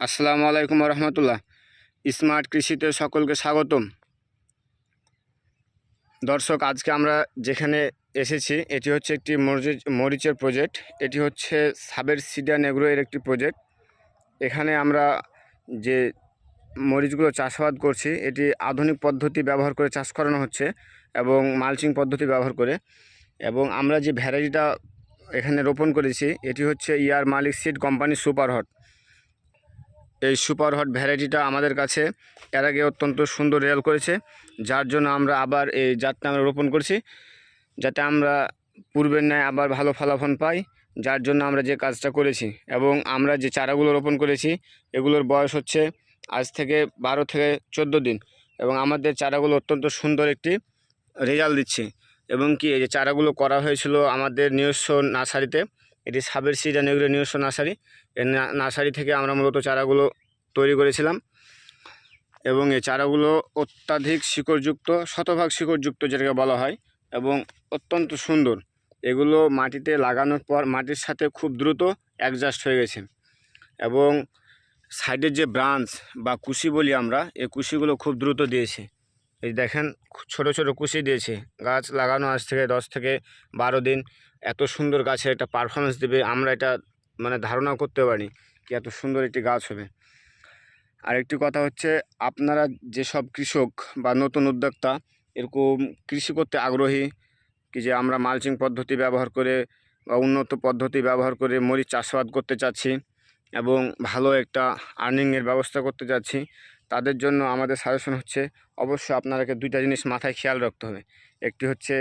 আসসালামু আলাইকুম রহমতুল্লাহ স্মার্ট কৃষিতে সকলকে স্বাগতম। দর্শক, আজকে আমরা যেখানে এসেছি, এটি হচ্ছে একটি মরিচ, মরিচের প্রজেক্ট। এটি হচ্ছে সাবের সিডিয়ান এগ্রো এর একটি প্রজেক্ট। এখানে আমরা যে মরিচগুলো চাষাবাদ করছি, এটি আধুনিক পদ্ধতি ব্যবহার করে চাষ করানো হচ্ছে এবং মালচিং পদ্ধতি ব্যবহার করে। এবং আমরা যে ভ্যারাইটিটা এখানে রোপণ করেছি, এটি হচ্ছে ইয়ার মালিক সিড কোম্পানি সুপার হট এই সুপার হট ভ্যারাইটিটা আমাদের কাছে এর আগে অত্যন্ত সুন্দর রেজাল্ট করেছে, যার জন্য আমরা আবার এই জাতটা আমরা রোপণ করছি, যাতে আমরা পূর্বের ন্যায় আবার ভালো ফলাফল পাই, যার জন্য আমরা যে কাজটা করেছি এবং আমরা যে চারাগুলো রোপণ করেছি, এগুলোর বয়স হচ্ছে আজ থেকে বারো থেকে চোদ্দ দিন এবং আমাদের চারাগুলো অত্যন্ত সুন্দর একটি রেজাল্ট দিচ্ছে এবং কি এই যে চারাগুলো করা হয়েছিল আমাদের নিজস্ব নার্সারিতে এটি সাবের সিজন এগুলো নিজস্ব নার্সারি। না- নার্সারি থেকে আমরা মূলত চারাগুলো তৈরি করেছিলাম এবং এই চারাগুলো অত্যাধিক শিকড়যুক্ত, শতভাগ শিকড়যুক্ত যেটাকে বলা হয়, এবং অত্যন্ত সুন্দর। এগুলো মাটিতে লাগানোর পর মাটির সাথে খুব দ্রুত অ্যাডজাস্ট হয়ে গেছে। এবং সাইডের যে ব্রাঞ্চ বা কুশি বলি আমরা, এই কুশিগুলো খুব দ্রুত দিয়েছে। এই দেখেন ছোট ছোট কুশি দিয়েছে। গাছ লাগানো আজ থেকে দশ থেকে বারো দিন। এত সুন্দর গাছের একটা পারফরমেন্স দেবে, আমরা এটা মানে ধারণা করতে পারি কি এত সুন্দর একটি গাছ হবে। আরেকটি কথা হচ্ছে, আপনারা যেসব কৃষক বা নতুন উদ্যোক্তা, এরকম কৃষি করতে আগ্রহী, কি যে আমরা মালচিং পদ্ধতি ব্যবহার করে বা উন্নত পদ্ধতি ব্যবহার করে মরিচ চাষাবাদ করতে চাচ্ছি এবং ভালো একটা আর্নিংয়ের ব্যবস্থা করতে চাচ্ছি তাদের জন্য আমাদের সাজেশন হচ্ছে, অবশ্যই আপনাকে দুইটা জিনিস মাথায় খেয়াল রাখতে হবে। একটি হচ্ছে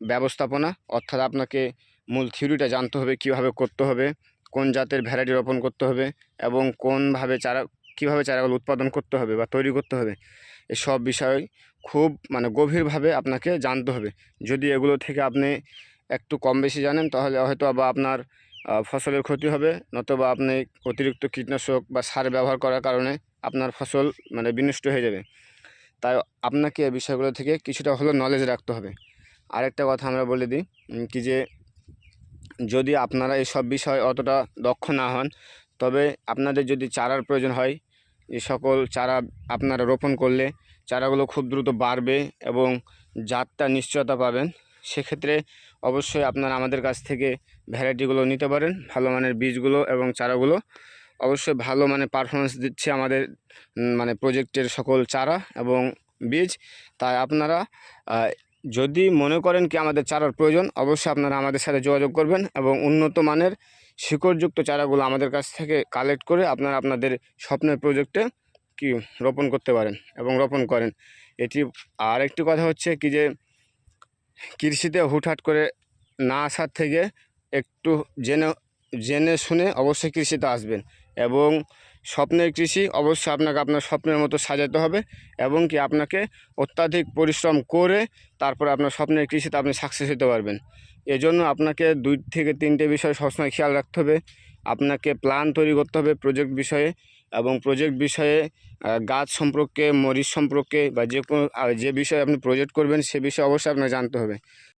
ব্যবস্থাপনা, অর্থাৎ আপনাকে মূল থিওরিটা জানতে হবে, কীভাবে করতে হবে, কোন জাতের ভ্যারাইটি রোপণ করতে হবে, এবং কোনভাবে চারা, কীভাবে চারাগুলো উৎপাদন করতে হবে বা তৈরি করতে হবে। এসব বিষয় খুব মানে গভীরভাবে আপনাকে জানতে হবে। যদি এগুলো থেকে আপনি একটু কম বেশি জানেন, তাহলে হয়তো বা আপনার ফসলের ক্ষতি হবে, নতুবা আপনি অতিরিক্ত কীটনাশক বা সার ব্যবহার করার কারণে আপনার ফসল মানে বিনষ্ট হয়ে যাবে। তাই আপনাকে এই বিষয়গুলো থেকে কিছুটা হলেও নলেজ রাখতে হবে। আরেকটা কথা আমরা বলে দিই কি যে যদি আপনারা এসব বিষয় অতটা দক্ষ না হন, তবে আপনাদের যদি চারার প্রয়োজন হয় এই সকল চারা আপনারা রোপণ করলে চারাগুলো খুব দ্রুত বাড়বে এবং জাতটা নিশ্চয়তা পাবেন। সেক্ষেত্রে অবশ্যই আপনারা আমাদের কাছ থেকে ভ্যারাইটিগুলো নিতে পারেন, ভালো মানের বীজগুলো এবং চারাগুলো। অবশ্যই ভালো মানে পারফরমেন্স দিচ্ছে আমাদের মানে প্রজেক্টের সকল চারা এবং বীজ। তাই আপনারা যদি মনে করেন কি আমাদের চারার প্রয়োজন, অবশ্যই আপনারা আমাদের সাথে যোগাযোগ করবেন এবং উন্নত মানের শিকড়যুক্ত চারাগুলো আমাদের কাছ থেকে কালেক্ট করে আপনারা আপনাদের স্বপ্নের প্রজেক্টে কি রোপণ করতে পারেন এবং রোপণ করেন। এটি, আর একটি কথা হচ্ছে কি যে, কৃষিতে হুটহাট করে না আসার থেকে একটু জেনে জেনে শুনে অবশ্যই কৃষিতে আসবেন। এবং স্বপ্নের কৃষি অবশ্যই আপনাকে আপনার স্বপ্নের মতো সাজাতে হবে এবং কি আপনাকে অত্যাধিক পরিশ্রম করে তারপরে আপনার স্বপ্নের কৃষিতে আপনি সাকসেস হতে পারবেন। এজন্য আপনাকে দুই থেকে তিনটে বিষয় সবসময় খেয়াল রাখতে হবে। আপনাকে প্ল্যান তৈরি করতে হবে প্রজেক্ট বিষয়ে এবং প্রজেক্ট বিষয়ে গাছ সম্পর্কে, মরিচ সম্পর্কে বা যে কোনো যে বিষয়ে আপনি প্রজেক্ট করবেন সে বিষয়ে অবশ্যই আপনাকে জানতে হবে।